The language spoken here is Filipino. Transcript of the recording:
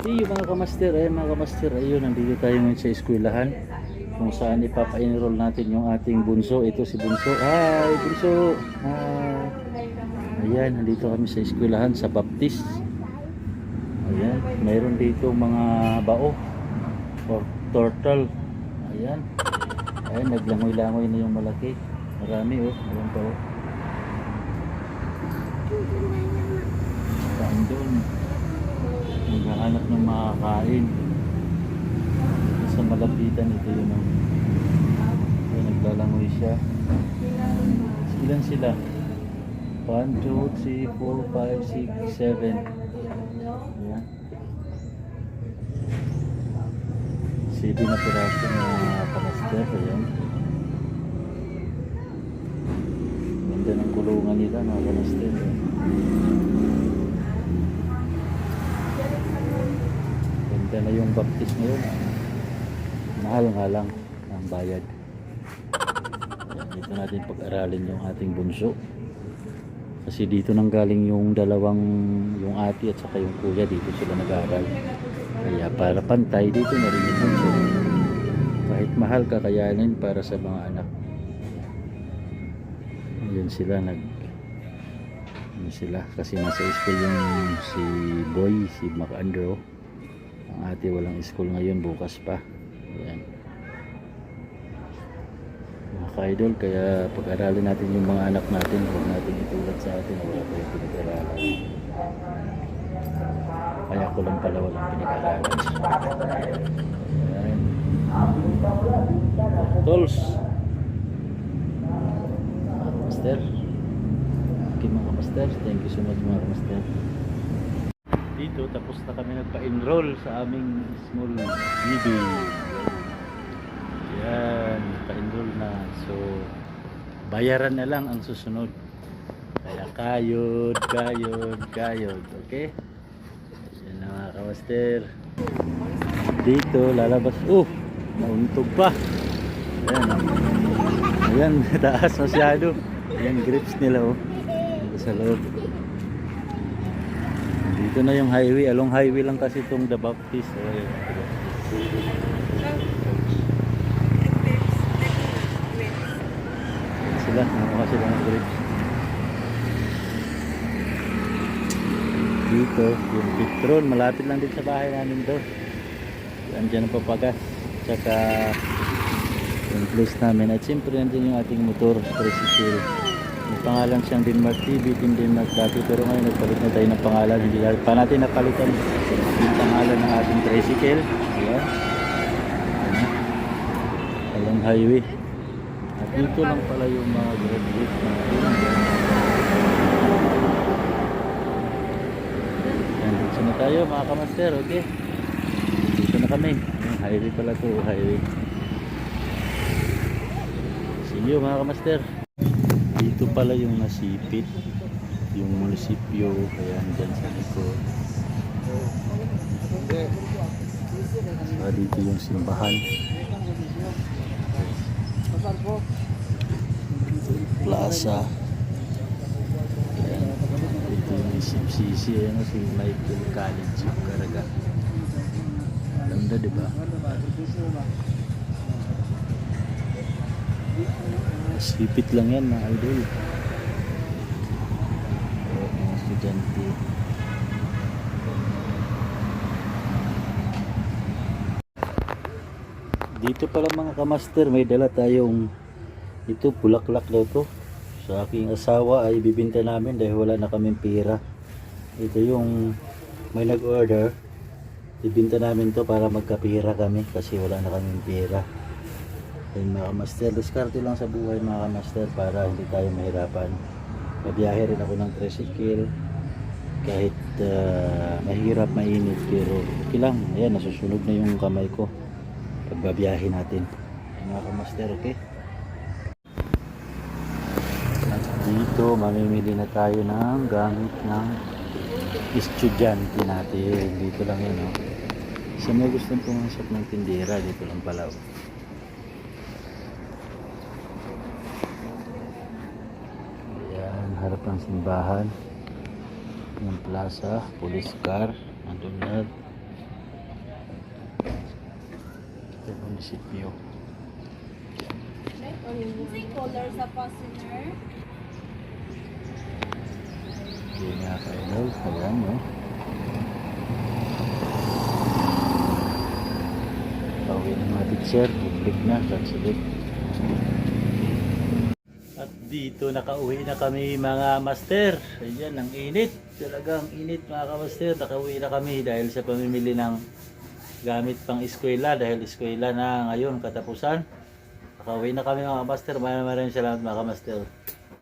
Iyo mga kamaster, ay mga kamaster, ayun, nandito tayo ngayon sa eskwelahan kung saan ipapa-enroll natin yung ating bunso. Ito si bunso. Hi, bunso! Hi! Ayan, nandito kami sa eskwelahan sa Baptist. Ayan, mayroon dito mga bao or turtle. Ayan. Ayan, naglangoy-langoy na yung malaki. Marami oh, ayan pa oh. Saan doon? Naghahanap ng makakain. Sa malapitan ito yun oh. Ayan, naglalangoy siya. Ilan sila? 1, 2, 3, 4, 5, 6, 7. Ayan. Sibi na piraso na kamaster. Ayan. Ganda ng kulungan nila mga kamaster. Ganda na yung baptist ngayon. Mahal nga lang ang bayad. Dito natin pag-aralin yung ating bunso. Kasi dito nang galing yung dalawang, yung ate at saka yung kuya, dito sila nag-aaral. Kaya para pantay, dito na rin yung bunso. Kahit mahal kakayanin para sa mga anak. Ayun sila nag sila kasi nasa school yung si Boy, si Mac Andrew. Ang ate walang school ngayon, bukas pa. Ayan. Mga ka-idol, kaya pag-aralin natin yung mga anak natin, huwag natin itulad sa atin wala tayong pinag-aralan. Kaya ko lang pala walang pinag-aralan. Tools. Master. Okay mga master, thank you so much mga master. Dito tapos na kami nagpa-enroll sa aming small baby. Yan, pa-enroll na. So, bayaran na lang ang susunod. Kaya kayod, kayod, kayod. Okay? Yan na mga kamaster. Dito, lalabas. Oh, nauntog pa. Ayan. oh. Ayan, taas masyado. Ayan, grips nila oh. Sa loob. Dito na yung highway. Along highway lang kasi itong The Baptist. Baptist. sila, nakuha sila ng grapes. Dito, yung Petron, malapit lang din sa bahay namin to. Andiyan ang papagas, tsaka yung place namin. At siyempre nandun yung ating motor, tricycle. May pangalan siyang Denmark TV, Team Denmark dati. Pero ngayon nagpalit na tayo ng pangalan. Hindi pa natin napalitan yung pangalan ng ating tricycle. Ayan. Ayan. Alang highway. At dito lang pala yung mga graduate na Yan, dito na tayo mga kamaster, okay? Dito na kami. Yung highway pala to, highway. See you mga kamaster. Dito pala yung nasipit. Yung munisipyo, kaya dyan sa likod. Saka dito yung simbahan. Plaza. Ayan. Ito yung SMCC. Ayan o, si Michael College of Caraga. Ganda, di ba? Sipit lang yan, mga idol. O, mga estudyante. Dito pala mga kamaster, may dala tayong ito, bulaklak daw to. Sa aking asawa ay bibinta namin dahil wala na kaming pera. Ito yung may nag-order. Ibinta namin to para magkapira kami kasi wala na kaming pera. Ayun mga kamaster, diskarte lang sa buhay mga kamaster para hindi tayo mahirapan. Mabiyahe rin ako ng tricycle kahit ah, mahirap, mainit pero okay lang. Ayan, nasusunog na yung kamay ko pagbabiyahe natin. Ayun, mga kamaster, okay? At dito, mamimili na tayo ng gamit ng estudyante natin. Dito lang yun, oh. Sa may gustong pumasok ng tindera, dito lang pala, oh. simbahan ng plaza, police car nandun na. Ito yung munisipyo. Say color sa passenger. Okay nga kayo, ayan no? Pauwi ng mga teacher, public na, translate at dito nakauwi na kami mga master. Ayan, ang init. Talagang init mga kamaster. Nakauwi na kami dahil sa pamimili ng gamit pang eskwela. Dahil eskwela na ngayon katapusan. Nakauwi na kami mga master. Maraming maraming salamat mga kamaster.